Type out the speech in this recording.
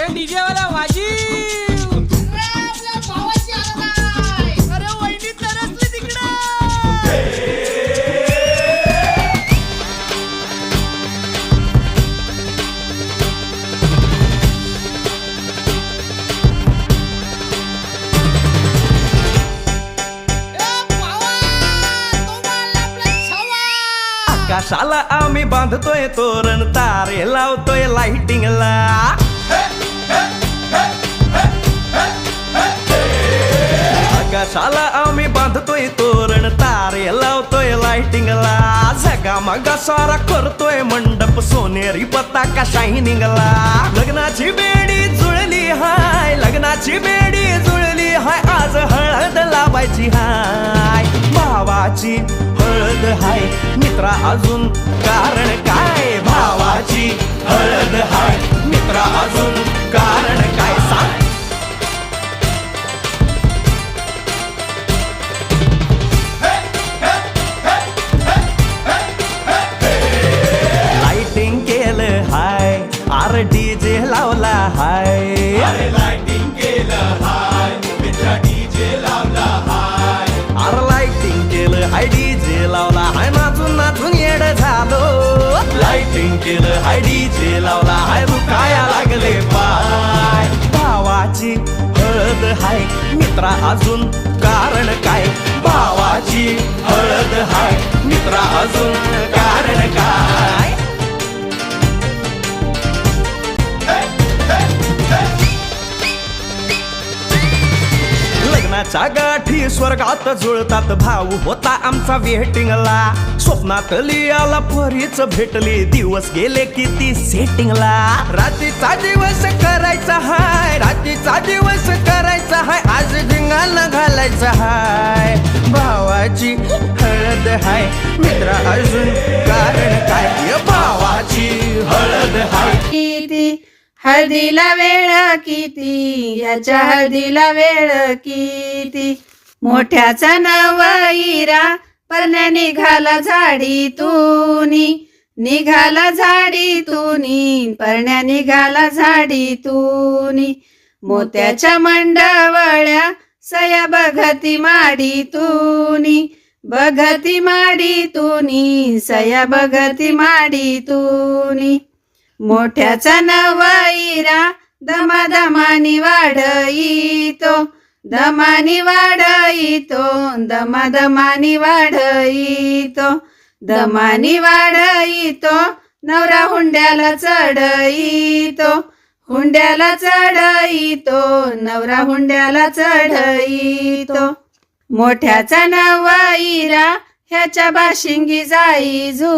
ए DJ वाला वाजी! अरे वहिनी तरसली तिकडं! आकाशाला आम्ही बांधतोय तोरण तारे लावतोय लाइटिंगला मी बांधतोय तोरण तारे लावतोय लाइटिंगला झगामगा सारा करतोय मंडप सोनेरी पताका शायनिंगला लग्नाची बेडी जुळली हाय लग्नाची बेडी जुळली हाय. आज हळद लावायची हाय. भावाची हळद हाय. मित्रा अजून कारण काय? भावाची हळद हाय. मित्रा लावला. हाय नाचून नाचून येड झालो. लाईटिंग केलं हाय डीजे लावला. हाय दुखाया लागले पाय. भावाची हळद हाय. मित्रा अजून कारण काय? भावाची हळद हाय. मित्रा अजून लग्नाच्या गाठी स्वर्गात जुळतात भाऊ होता आमचा वेटिंगला. स्वप्नात लियाला परीच भेटली दिवस गेले किती सेटिंगला रात्रीचा दिवस करायचा हाय रात्रीचा दिवस करायचा हाय आज धिंगाणा घालायचा हाय. भावाची हळद हाय मित्रा अजून कारण काय? हळदीला वेळ किती? याच्या हळदीला वेळ किती? मोठ्याचा नवईरा परण्या निघाला झाडी तुनी निघाला झाडी तुनी परण्या निघाला झाडी तुनी मोत्याच्या मंडवळ्या सया बघती माडी तुनी बघती माडी तुनी सया बघती माडी तुनी मोठ्याचा नवईरा दमादमानी वाढईतो दमानी वाढईतो दमादमानी वाढईतो दमानी वाढईतो नवरा हुंड्याला चढईतो हुंड्याला चढईतो नवरा हुंड्याला चढईतो. मोठ्याचा नवईरा ह्याच्या बाशिंगी जाई झू